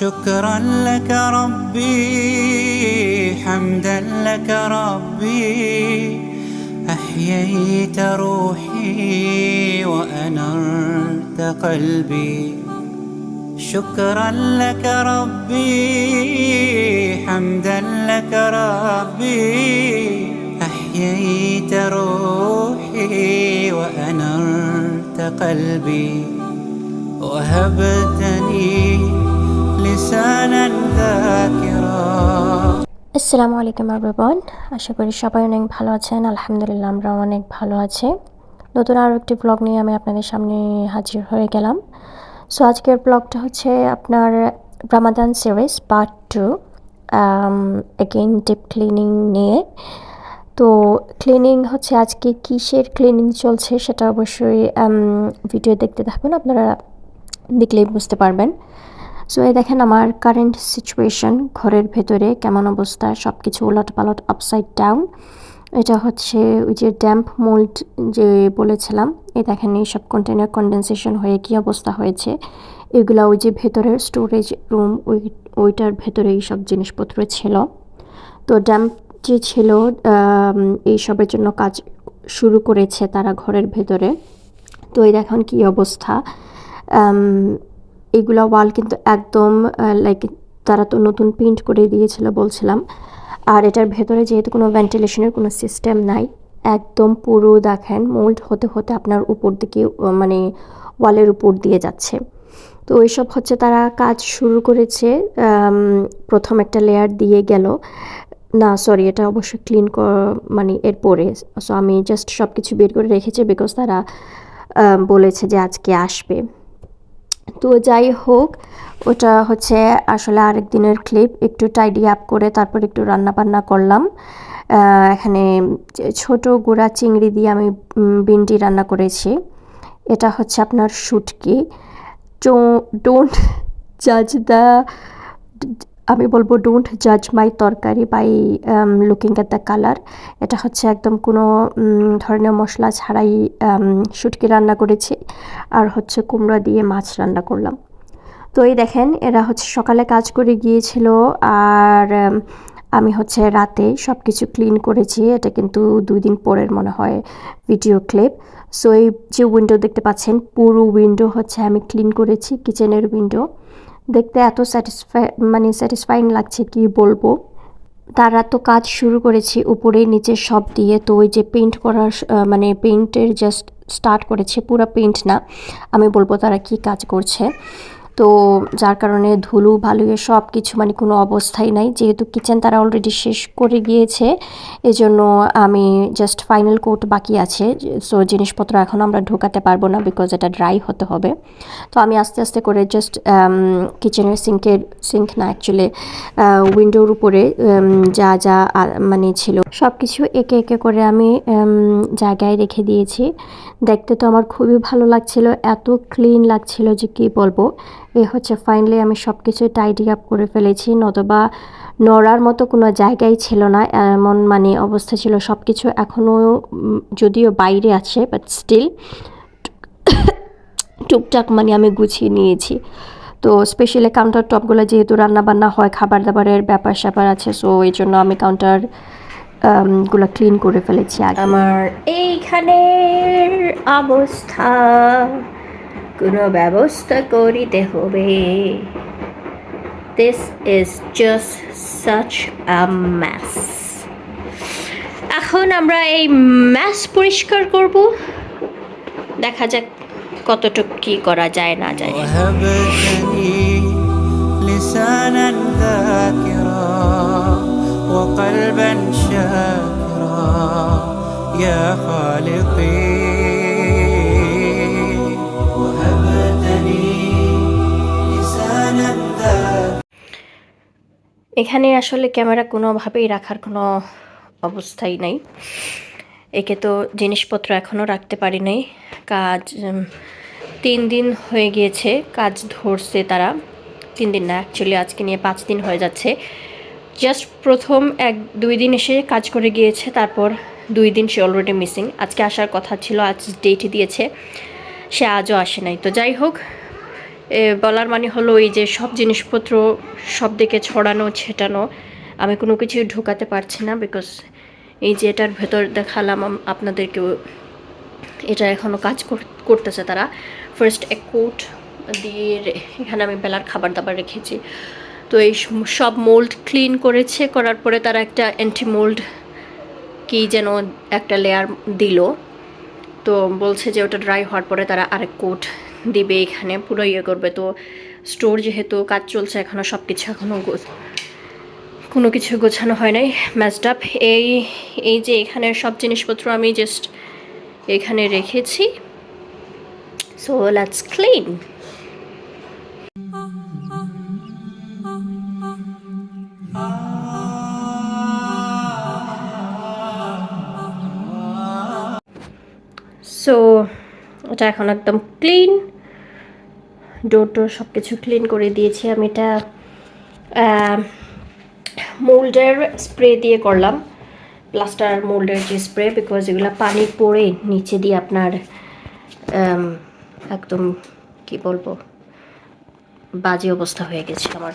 شكرا لك ربي حمدا لك ربي. أحييت روحي وأنرت قلبي. شكرا لك ربي حمدا لك ربي. أحييت روحي وأنرت قلبي. وهبتني لسانا ذاكرا আসসালামু আলাইকুম এভরিওয়ান আশা করি সবাই অনেক ভালো আছেন আলহামদুলিল্লাহ আমরা অনেক ভালো আছি নতুন আরও একটি ব্লগ নিয়ে আমি আপনাদের সামনে হাজির হয়ে গেলাম সো আজকের ব্লগটা হচ্ছে আপনার Ramadan series part two again deep cleaning নিয়ে তো ক্লিনিং হচ্ছে আজকে কিসের ক্লিনিং চলছে সেটা অবশ্যই ভিডিও দেখতে থাকুন আপনারা দেখলেই বুঝতে পারবেন সো এই দেখেন আমার কারেন্ট সিচুয়েশন ঘরের ভেতরে কেমন অবস্থা সব কিছু উলট পালট আপসাইড ডাউন এটা হচ্ছে ওই যে ড্যাম্প মোল্ড যে বলেছিলাম এই দেখেন এই সব কন্টেনার কন্ডেনসেশন হয়ে কী অবস্থা হয়েছে। এগুলা ওই যে ভেতরের স্টোরেজ রুম ওই ওইটার ভেতরে এই সব জিনিসপত্র ছিল। তো ড্যাম্প যে ছিল আম, এই সবের জন্য কাজ শুরু করেছে তারা ঘরের ভেতরে। তো এই দেখুন কী অবস্থা। এগুলা ওয়াল কিন্তু একদম লাইক তারা তো নতুন প্রিন্ট করে দিয়েছিল বলছিলাম। আর এটার ভেতরে যেহেতু কোনো ভেন্টিলেশনের কোনো সিস্টেম নাই, একদম পুরো দেখেন মোল্ড হতে হতে আপনার উপর দিকে মানে ওয়ালের উপর দিয়ে যাচ্ছে। তো এইসব হচ্ছে তারা কাজ শুরু করেছে প্রথম একটা লেয়ার দিয়ে গেল। না সরি এটা অবশ্যই ক্লিন মানে এরপরে সো আমি জাস্ট সব কিছু বের করে রেখেছি বিকজ তারা বলেছে যে আজকে আসবে। তো যাই হোক, ওটা হচ্ছে আসলে আরেক দিনের ক্লিপ একটু টাইডি আপ করে তারপর একটু রান্না বান্না করলাম এখানে ছোট গুঁড়া চিংড়ি দিয়ে আমি বিনটি রান্না করেছি। এটা হচ্ছে আপনার শুটকি। ডোন্ট জাজ দ্য আমি বলব ডোন্ট জাজ my tarkari by looking at the colour এটা হচ্ছে একদম কোনো ধরনের মশলা ছাড়াই উম, শুটকি রান্না করেছি। আর হচ্ছে কুমড়া দিয়ে মাছ রান্না করলাম। তো এই দেখেন এরা হচ্ছে সকালে কাজ করে গিয়েছিল আর আমি হচ্ছে রাতে সব কিছু ক্লিন করেছি। এটা কিন্তু দুই দিন পরের মনে হয় ভিডিও ক্লিপ সো এই যে উইন্ডো দেখতে পাচ্ছেন পুরো উইন্ডো হচ্ছে আমি ক্লিন করেছি কিচেনের উইন্ডো দেখতে এত স্যাটিসফাই মানে স্যাটিসফাইং লাগছে কি বলব? তারা তো কাজ শুরু করেছি উপরে নিচে সব দিয়ে, তো ওই যে পেন্ট করার মানে পেন্টের জাস্ট স্টার্ট করেছে, পুরো পেন্ট না। আমি বলব তারা কি কাজ করছে। তো যার কারণে ধুলো ভালুয়ে সব কিছু মানে কোনো অবস্থাই নাই। যেহেতু কিচেন তারা অলরেডি শেষ করে গিয়েছে, এজন্য আমি জাস্ট ফাইনাল কোট বাকি আছে। সো জিনিসপত্র এখন আমরা ঢোকাতে পারব না বিকজ এটা ড্রাই হতে হবে। তো আমি আস্তে আস্তে করে জাস্ট কিচেনের সিঙ্কের সিঙ্ক না অ্যাকচুয়ালি উইন্ডোর উপরে যা যা মানে ছিল সব কিছু একে একে করে আমি জায়গায় রেখে দিয়েছি। দেখতে তো আমার খুবই ভালো লাগছিল, এত ক্লিন লাগছিল যে কি বলব। এ হচ্ছে ফাইনালি আমি সব কিছু টাইডি আপ করে ফেলেছি, নতবা নড়ার মতো কোনো জায়গাই ছিল না, এমন মানে অবস্থা ছিল সব কিছু এখনও যদিও বাইরে আছে বাট স্টিল টুকটাক মানে আমি গুছিয়ে নিয়েছি। তো স্পেশালি কাউন্টার টপগুলো যেহেতু রান্নাবান্না হয় খাবার দাবারের ব্যাপার স্যাপার আছে সো এই জন্য আমি কাউন্টারগুলো ক্লিন করে ফেলেছি আমার এইখানের অবস্থা। কোনো ব্যবস্থা করিতে হবে this is just such a mess এখন আমরা এই ম্যাস পরিষ্কার করব দেখা যাক কতটুকু কি করা যায় না যায় وهبتني لسانا ذاكرا وقلبا شاكرا يا خالقي এখানে আসলে ক্যামেরা কোনোভাবেই রাখার কোনো অবস্থাই নাই। একে তো জিনিসপত্র এখনও রাখতে পারি নাই। কাজ তিন দিন হয়ে গিয়েছে, কাজ ধরছে তারা। তিন দিন না অ্যাকচুয়ালি আজকে নিয়ে পাঁচ দিন হয়ে যাচ্ছে। জাস্ট প্রথম এক, দুই দিন এসে কাজ করে গিয়েছে, তারপর দুই দিন সে অলরেডি মিসিং আজকে আসার কথা ছিল, আজ ডেট দিয়েছে। সে আজও আসে নাই। তো যাই হোক বলার মানে হলো এই যে সব জিনিসপত্র সব দিকে ছড়ানো, ছেটানো, আমি কোনো কিছু ঢোকাতে পারছি না বিকজ এই যে এটার ভেতর দেখালাম আপনাদেরকেও, এটা এখনও কাজ কর- করতেছে তারা। ফার্স্ট এক কোট দিয়ে এখানে আমি বেলার খাবার দাবার রেখেছি। তো এই সব মোল্ড ক্লিন করেছে, করার পরে তারা একটা অ্যান্টি মোল্ড কি যেন একটা লেয়ার দিল। তো বলছে যে ওটা ড্রাই হওয়ার পরে তারা আরেক কোট দিবে এখানে, পুরো ইয়ে করবে। তো স্টোর যেহেতু কাজ চলছে এখনও সব কিছু এখনও কোনো কিছু গোছানো হয় নাই ম্যাচড এই এই যে এখানে সব জিনিসপত্র আমি জাস্ট এখানে রেখেছি। সো লেটস ক্লিন সো এটা এখন একদম ক্লিন ডোর টোর সব কিছু ক্লিন করে দিয়েছি। আমি এটা মোল্ডের স্প্রে দিয়ে করলাম। প্লাস্টার মোল্ডের যে স্প্রে বিকজ এগুলো পানি পড়ে নিচে দিয়ে আপনার একদম, কি বলব, বাজে অবস্থা হয়ে গেছে আমার।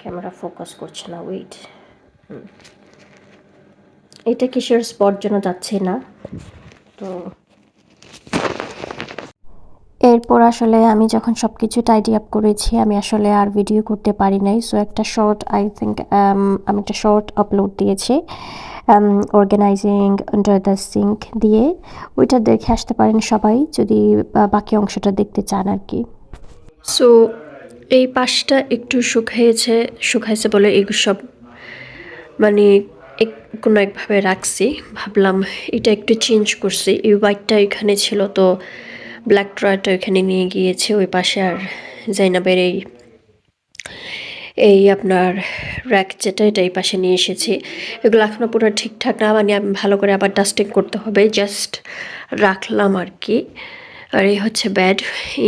ক্যামেরা ফোকাস করছে না ওয়েট এটা কিসের স্পট যেন যাচ্ছে না। তো এরপর আসলে আমি যখন সব কিছু টাইডি আপ করেছি, আমি আসলে আর ভিডিও করতে পারি নাই। সো একটা শর্ট আই থিঙ্ক আমি একটা শর্ট আপলোড দিয়েছি অর্গানাইজিং আন্ডার দ্য সিঙ্ক দিয়ে। ওইটা দেখে আসতে পারেন সবাই, যদি বাকি অংশটা দেখতে চান আর কি। সো এই পাশটা একটু শুকাইছে শুকাইছে বলে এগুলো সব মানে এক, কোনো একভাবে রাখছি। ভাবলাম এটা একটু চেঞ্জ করছি। এই হোয়াইটটা এখানে ছিল, তো ব্ল্যাক ট্রয়টা ওইখানে নিয়ে গিয়েছে, ওই পাশে আর জাইনাবের এই এই আপনার র্যাক যেটা, এটা এই পাশে নিয়ে এসেছি। এগুলো এখনও পুরো ঠিকঠাক না মানে আমি ভালো করে আবার ডাস্টিং করতে হবে জাস্ট রাখলাম আর কি। আর এই হচ্ছে ব্যাড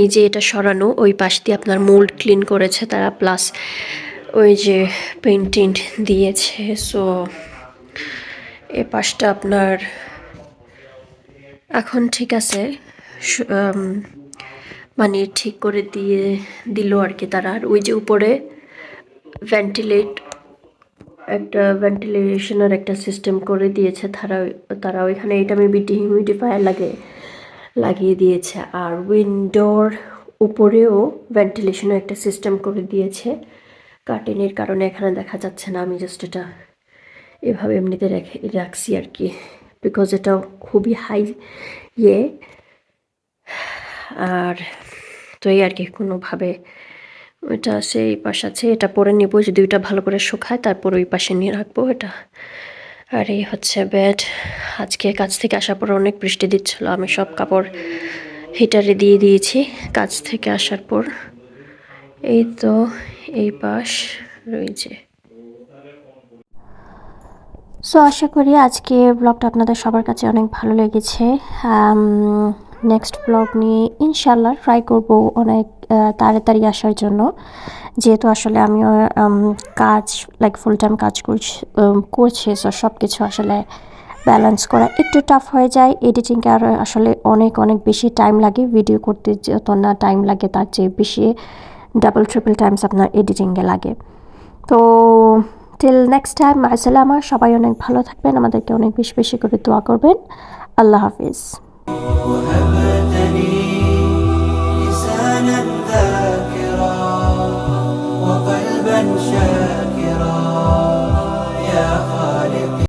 এই যে এটা সরানো, ওই পাশ দিয়ে আপনার মোল্ড ক্লিন করেছে তারা প্লাস ওই যে পেন্টিং দিয়েছে। সো এ পাশটা আপনার, এখন ঠিক আছে। মানে ঠিক করে দিয়ে দিল আর কি তারা। আর ওই যে উপরে ভেন্টিলেট একটা ভেন্টিলেশনের একটা সিস্টেম করে দিয়েছে তারা তারা ওইখানে এটা মেবি ডিহিউমিডিফায়ার লাগে, লাগিয়ে দিয়েছে। আর উইন্ডোর উপরেও ভেন্টিলেশনের একটা সিস্টেম করে দিয়েছে। কার্টেনের কারণে এখানে দেখা যাচ্ছে না, আমি জাস্ট এটা এভাবে এমনিতে রেখে, রাখছি আর কি। বিকজ এটা খুবই হাই ইয়ে আর তো এই আর কি কোনোভাবে ওইটা আছে এই পাশ আছে, এটা পরে নিব, যদি ওইটা ভালো করে শুকায় তারপর ওই পাশে নিয়ে রাখব এটা। আর এই হচ্ছে বেড আজকে কাজ থেকে আসার পর অনেক বৃষ্টি দিচ্ছিল, আমি সব কাপড় হিটারে দিয়ে দিয়েছি কাজ থেকে আসার পর। এই তো, এই পাশ রয়েছে। সো আশা করি আজকে ব্লগটা আপনাদের সবার কাছে অনেক ভালো লেগেছে। নেক্সট ব্লগ নিয়ে ইনশাল্লাহ ট্রাই করব অনেক তাড়াতাড়ি আসার জন্য। যেহেতু আসলে উম, কাজ লাইক ফুল টাইম কাজ করছি সো সব কিছু আসলে ব্যালেন্স করা একটু টাফ হয়ে যায়। এডিটিংকে আর আসলে অনেক অনেক বেশি টাইম লাগে। ভিডিও করতে যত না টাইম লাগে তার চেয়ে বেশি ডাবল ট্রিপল টাইমস আপনার এডিটিংয়ে লাগে। তো টিল নেক্সট টাইম আসসালামা সবাই অনেক ভালো থাকবেন। আমাদেরকে অনেক বেশি বেশি করে দোয়া করবেন। আল্লাহ হাফিজ। وهبتني لسانا ذاكرا وقلبا شاكرا.